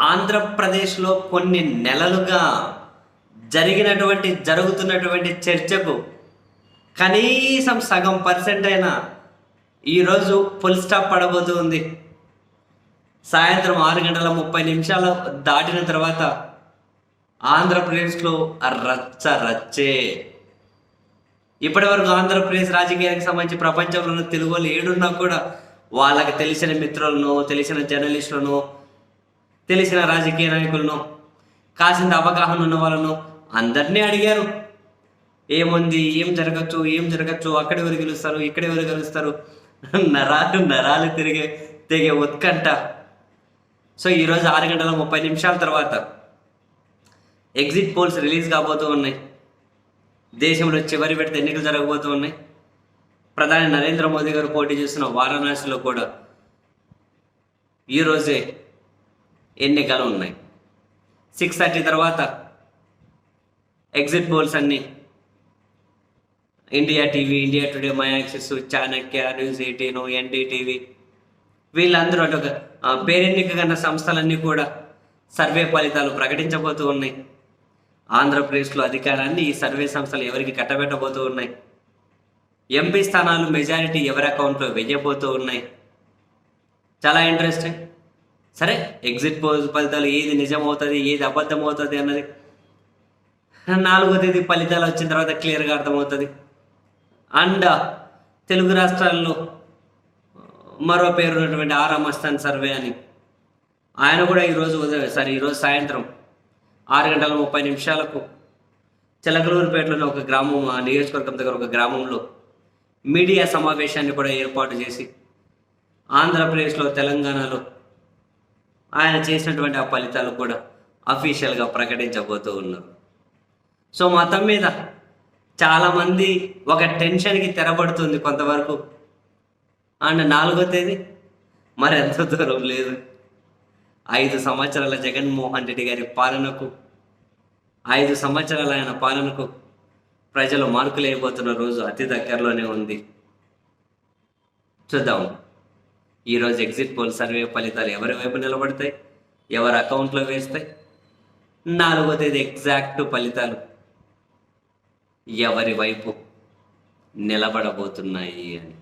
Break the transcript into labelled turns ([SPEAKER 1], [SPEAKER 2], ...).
[SPEAKER 1] ఆంధ్రప్రదేశ్లో కొన్ని నెలలుగా జరిగినటువంటి జరుగుతున్నటువంటి చర్చకు కనీసం సగం పర్సెంట్ అయినా ఈరోజు ఫుల్ స్టాప్ పడబోతుంది. సాయంత్రం ఆరు గంటల ముప్పై నిమిషాలు దాటిన తర్వాత ఆంధ్రప్రదేశ్లో రచ్చ రచ్చే. ఇప్పటి వరకు ఆంధ్రప్రదేశ్ రాజకీయానికి సంబంధించి ప్రపంచంలో తెలుగు వాళ్ళు ఏడున్నా కూడా వాళ్ళకి తెలిసిన మిత్రులను తెలిసిన జర్నలిస్టులను తెలిసిన రాజకీయ నాయకులను కాసింత అవగాహన ఉన్న వాళ్ళను అందరినీ అడిగారు. ఏముంది ఏం జరగచ్చు ఏం జరగచ్చు అక్కడ ఎవరు గెలుస్తారు ఇక్కడ ఎవరు గెలుస్తారు? నరాలు నరాలు తిరిగే తెగే ఉత్కంఠ. సో ఈరోజు ఆరు గంటల ముప్పై నిమిషాల తర్వాత ఎగ్జిట్ పోల్స్ రిలీజ్ కాబోతూ ఉన్నాయి. దేశంలో చివరి పెడితే ఎన్నికలు జరగబోతూ ఉన్నాయి. ప్రధాని నరేంద్ర మోదీ గారు పోటీ చేస్తున్న వారణాసిలో కూడా ఈరోజే ఎన్నికలు ఉన్నాయి. సిక్స్ థర్టీ తర్వాత ఎగ్జిట్ పోల్స్ అన్నీ. India TV India Today my Axis Chanakya News eighteen NDTV వీళ్ళందరూ అటు ఒక పేరెన్నిక కన్న సంస్థలన్నీ కూడా సర్వే ఫలితాలు ప్రకటించబోతూ ఉన్నాయి. ఆంధ్రప్రదేశ్లో అధికారాన్ని ఈ సర్వే సంస్థలు ఎవరికి కట్టబెట్టబోతూ ఉన్నాయి? ఎంపీ స్థానాలు మెజారిటీ ఎవరి అకౌంట్లో వెయ్యబోతూ ఉన్నాయి? చాలా ఇంట్రెస్టింగ్ సరే ఎగ్జిట్ పోల్ ఫలితాలు ఏది నిజం అవుతుంది ఏది అబద్ధం అవుతుంది అన్నది నాలుగో తేదీ ఫలితాలు వచ్చిన తర్వాత క్లియర్గా అర్థమవుతుంది. అండ్ తెలుగు రాష్ట్రాల్లో మరో పేరు ఉన్నటువంటి ఆర్ మస్తాన్ సర్వే అని. ఆయన కూడా ఈరోజు ఉదయం సారీ ఈరోజు సాయంత్రం ఆరు గంటల ముప్పై నిమిషాలకు చిలకలూరుపేటలోని ఒక గ్రామం ఆ నియోజకవర్గం దగ్గర ఒక గ్రామంలో మీడియా సమావేశాన్ని కూడా ఏర్పాటు చేసి ఆంధ్రప్రదేశ్లో తెలంగాణలో ఆయన చేసినటువంటి ఆ ఫలితాలు కూడా అఫీషియల్గా ప్రకటించబోతూ ఉన్నారు. సో మతం మీద చాలామంది ఒక టెన్షన్కి తెరబడుతుంది కొంతవరకు. అండ్ నాలుగో తేదీ? మరి ఎంత దూరం లేదు. ఐదు సంవత్సరాల జగన్మోహన్ రెడ్డి గారి పాలనకు ఐదు సంవత్సరాల ఆయన పాలనకు ప్రజలు మార్కులు వేయబోతున్న రోజు అతి దగ్గరలోనే ఉంది. చూద్దాం. ఈరోజు ఎగ్జిట్ పోల్ సర్వే ఫలితాలు ఎవరి వైపు నిలబడతాయి? ఎవరి అకౌంట్లో వేస్తాయి? నాలుగో తేదీ ఎగ్జాక్ట్ ఫలితాలు ఎవరి వైపు నిలబడబోతున్నాయి అని.